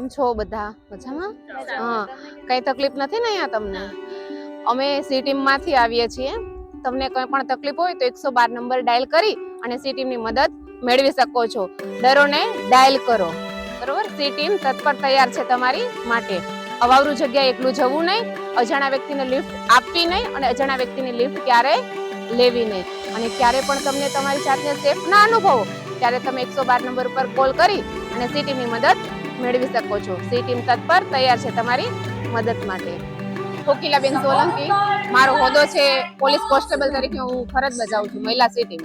કેમ છો બધા? મજામાં? હા. કઈ તકલીફ નથી ને અહીંયા તમને? અમે સી ટીમમાંથી આવીએ છીએ. તમને કોઈ પણ તકલીફ હોય તો એકસો બાર નંબર ડાયલ કરી અને સી ટીમની મદદ મેળવી શકો છો. ડરો ને ડાયલ કરો. બરોબર? સી ટીમ તત્પર તૈયાર છે તમારી માટે. અવાવરું જગ્યાએ એકલું જવું નહીં અજાણા વ્યક્તિને લિફ્ટ આપવી નહીં અને અજાણા વ્યક્તિની લિફ્ટ ક્યારેય લેવી નહીં. અને ક્યારે પણ તમને તમારી જાતને સેફ ના અનુભવો ત્યારે તમે એકસો બાર નંબર ઉપર કોલ કરી અને સી ટીમની મદદ મેળવી શકો છો. સી ટીમ તત્પર તૈયાર છે તમારી મદદ માટે. કોકિલાબેન સોલંકી, મારો હોદ્દો છે પોલીસ કોન્સ્ટેબલ તરીકે હું ફરજ બજાવું છું મહિલા સિટી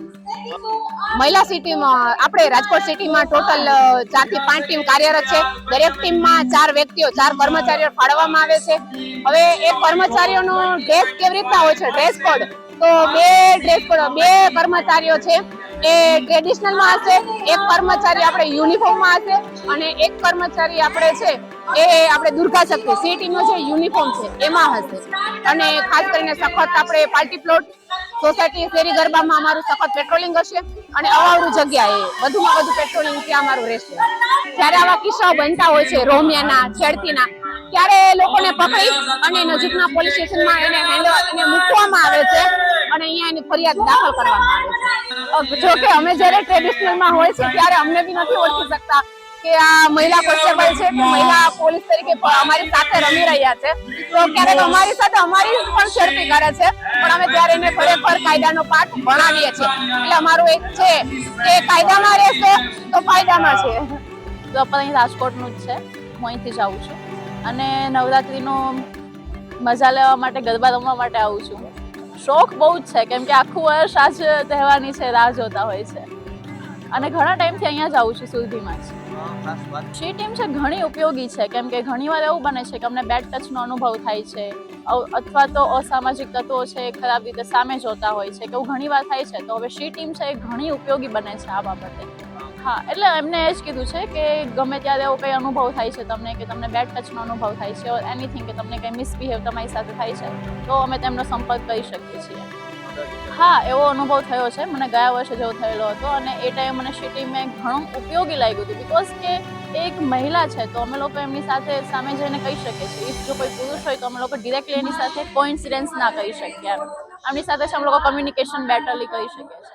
મહિલા સિટીમાં, આપણે રાજકોટ સિટીમાં ટોટલ ચારથી પાંચ ટીમ કાર્યરત છે. દરેક ટીમમાં ચાર વ્યક્તિઓ, ચાર કર્મચારીઓ ફાળવવામાં આવે છે. હવે એ કર્મચારીઓનો ડ્રેસ કેવી રીતના હોય છે? ડ્રેસ કોડ તો બે ડ્રેસ બે કર્મચારીઓ છે. એ ટ્રેડિશનલમાં હશે, એક કર્મચારી આપણે યુનિફોર્મમાં હશે અને એક કર્મચારી આપણે છે, એ આપણે દુર્ગા શક્તિ સિટીનો જે યુનિફોર્મ છે, એમાં હશે. અને ખાસ કરીને સખત આપણે પાર્ટી પ્લોટ સોસાયટી શેરી ગરબામાં અમારું સખત પેટ્રોલિંગ હશે અને અવાવરું જગ્યાએ વધુમાં વધુ પેટ્રોલિંગ ત્યાં અમારું રહેશે. જ્યારે આવા કિસ્સાઓ બનતા હોય છે, રોમિયાના છેડતીના ત્યારે એ લોકોને પકડી અને નજીકના પોલીસ સ્ટેશનમાં એને હેન્ડ એને મૂકવામાં આવે છે અને અહીંયા એની ફરિયાદ દાખલ કરવામાં આવે છે. જો કે અમે જ્યારે ટ્રેડિશનલમાં હોય છે ત્યારે અમને બી નથી ઓળખી શકતા કે આ મહિલા કોન્સ્ટેબલ છે કે મહિલા પોલીસ તરીકે અમારી સાથે રમી રહ્યા છે. તો ક્યારેક અમારી સાથે અમારી પણ છેડતી કરે છે પણ અમે ત્યારે એને ખરેખર કાયદાનો પાઠ ભણાવીએ છીએ. એટલે અમારું એક છે કે કાયદામાં રહેશે તો ફાયદામાં છે. પ્રોપર અહીં રાજકોટનું જ છે હું અહીંથી જ આવું છું. અને નવરાત્રિનો મજા લેવા માટે ગરબા રમવા માટે આવું છું. શોખ બહુ જ છે કેમ કે આખું વર્ષ આ જ તહેવારની છે રાહ જોતા હોય છે. અને ઘણા ટાઈમથી અહીંયા જ આવું છું સુરભીમાં જ. શી ટીમ છે ઘણી ઉપયોગી છે કેમ કે ઘણીવાર એવું બને છે કે અમને બેડ ટચનો અનુભવ થાય છે અથવા તો અસામાજિક તત્વો છે એ ખરાબ રીતે સામે જોતા હોય છે કે એવું ઘણીવાર થાય છે તો હવે શી ટીમ છે એ ઘણી ઉપયોગી બને છે આ બાબતે. હા, એટલે એમને એ જ કીધું છે કે ગમે ત્યારે એવો કંઈ અનુભવ થાય છે તમને, કે તમને બેડ ટચનો અનુભવ થાય છે ઓર એનીથિંગ કે તમને કંઈ મિસબિહેવ તમારી સાથે થાય છે, તો અમે તેમનો સંપર્ક કરી શકીએ છીએ. હા, એવો અનુભવ થયો છે. મને ગયા વર્ષે જેવો થયેલો હતો અને એ ટાઈમે મને સિટી મેં ઘણું ઉપયોગી લાગ્યું હતું બિકોઝ કે એક મહિલા છે, તો અમે લોકો એમની સાથે સામે જઈને કહી શકીએ છીએ. ઇફ જો કોઈ પુરુષ હોય, તો અમે લોકો ડિરેક્ટલી એની સાથે કોઇન્સિડન્સ ના કરી શકીએ એમ. એમની સાથે અમે લોકો કમ્યુનિકેશન બેટરલી કરી શકીએ છીએ.